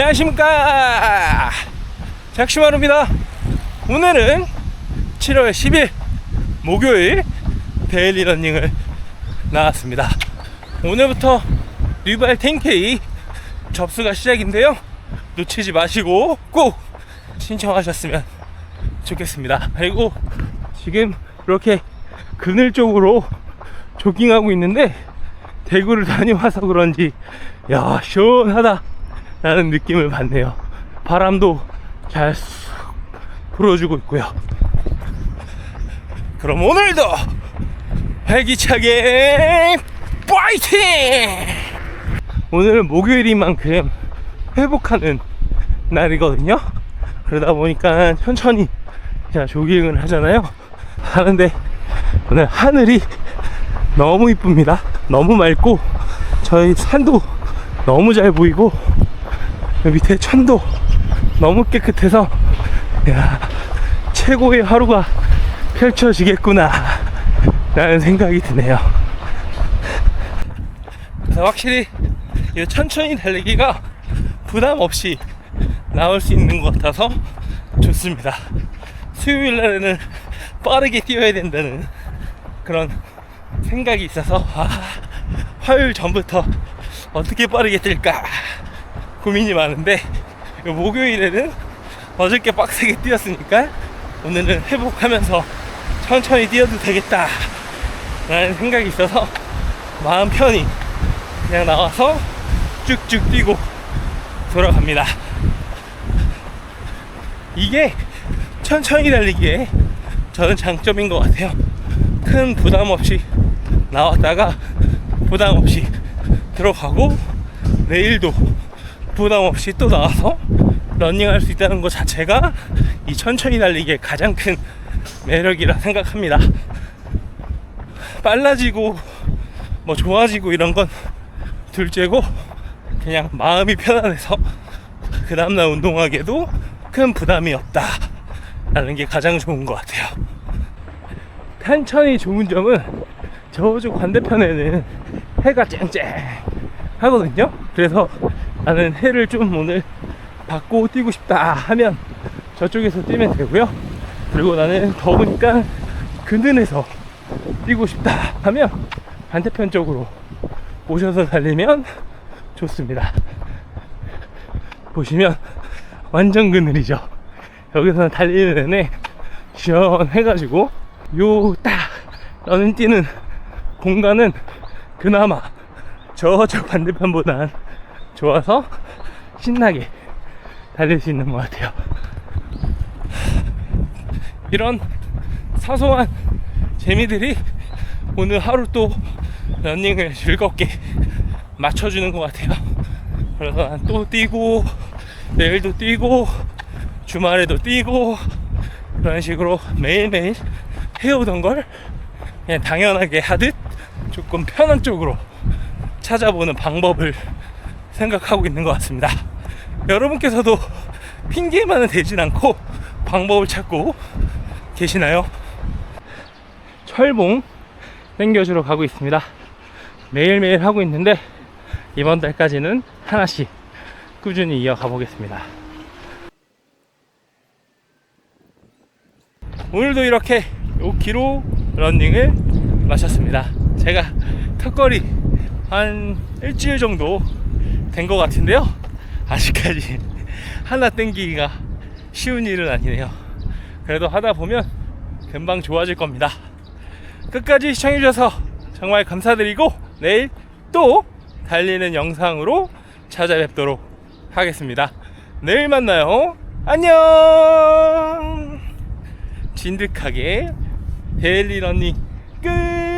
안녕하십니까. 작시마루입니다. 오늘은 7월 10일 목요일 데일리 러닝을 나왔습니다. 오늘부터 뉴발 10K 접수가 시작인데요. 놓치지 마시고 꼭 신청하셨으면 좋겠습니다. 그리고 지금 이렇게 그늘 쪽으로 조깅하고 있는데 대구를 다녀와서 그런지 야 시원하다 라는 느낌을 받네요. 바람도 잘쑥 불어주고 있고요. 그럼 오늘도 활기차게 파이팅! 오늘은 목요일인 만큼 회복하는 날이거든요. 그러다 보니까 천천히 제가 조깅을 하잖아요. 하는데 오늘 하늘이 너무 이쁩니다. 너무 맑고 저희 산도 너무 잘 보이고 밑에 천도 너무 깨끗해서 야 최고의 하루가 펼쳐지겠구나 라는 생각이 드네요. 그래서 확실히 이 천천히 달리기가 부담 없이 나올 수 있는 것 같아서 좋습니다. 수요일 날에는 빠르게 뛰어야 된다는 그런 생각이 있어서 아, 화요일 전부터 어떻게 빠르게 뛸까 고민이 많은데 목요일에는 어저께 빡세게 뛰었으니까 오늘은 회복하면서 천천히 뛰어도 되겠다 라는 생각이 있어서 마음 편히 그냥 나와서 쭉쭉 뛰고 돌아갑니다. 이게 천천히 달리기에 저는 장점인 것 같아요. 큰 부담 없이 나왔다가 부담 없이 들어가고 내일도 부담 없이 또 나와서 런닝할 수 있다는 것 자체가 이 천천히 달리기의 가장 큰 매력이라 생각합니다. 빨라지고 뭐 좋아지고 이런 건 둘째고 그냥 마음이 편안해서 그 다음날 운동하기에도 큰 부담이 없다 라는 게 가장 좋은 것 같아요. 탄천이 좋은 점은 저쪽 반대편에는 해가 쨍쨍 하거든요. 그래서 나는 해를 좀 오늘 받고 뛰고 싶다 하면 저쪽에서 뛰면 되고요. 그리고 나는 더우니까 그늘에서 뛰고 싶다 하면 반대편 쪽으로 오셔서 달리면 좋습니다. 보시면 완전 그늘이죠. 여기서는 달리는 내내 시원해가지고 요 딱 러닝 뛰는 공간은 그나마 저쪽 반대편보단 좋아서 신나게 달릴 수 있는 것 같아요. 이런 사소한 재미들이 오늘 하루 또 러닝을 즐겁게 맞춰주는 것 같아요. 그래서 난 또 뛰고 내일도 뛰고 주말에도 뛰고 그런 식으로 매일매일 해오던 걸 그냥 당연하게 하듯 조금 편한 쪽으로 찾아보는 방법을 생각하고 있는 것 같습니다. 여러분께서도 핑계만은 되진 않고 방법을 찾고 계시나요? 철봉 땡겨주러 가고 있습니다. 매일매일 하고 있는데 이번 달까지는 하나씩 꾸준히 이어가 보겠습니다. 오늘도 이렇게 5km 러닝을 마쳤습니다. 제가 턱걸이 한 일주일 정도 된 것 같은데요. 아직까지 하나 땡기기가 쉬운 일은 아니네요. 그래도 하다 보면 금방 좋아질 겁니다. 끝까지 시청해주셔서 정말 감사드리고 내일 또 달리는 영상으로 찾아뵙도록 하겠습니다. 내일 만나요. 안녕! 진득하게 데일리 러닝 끝!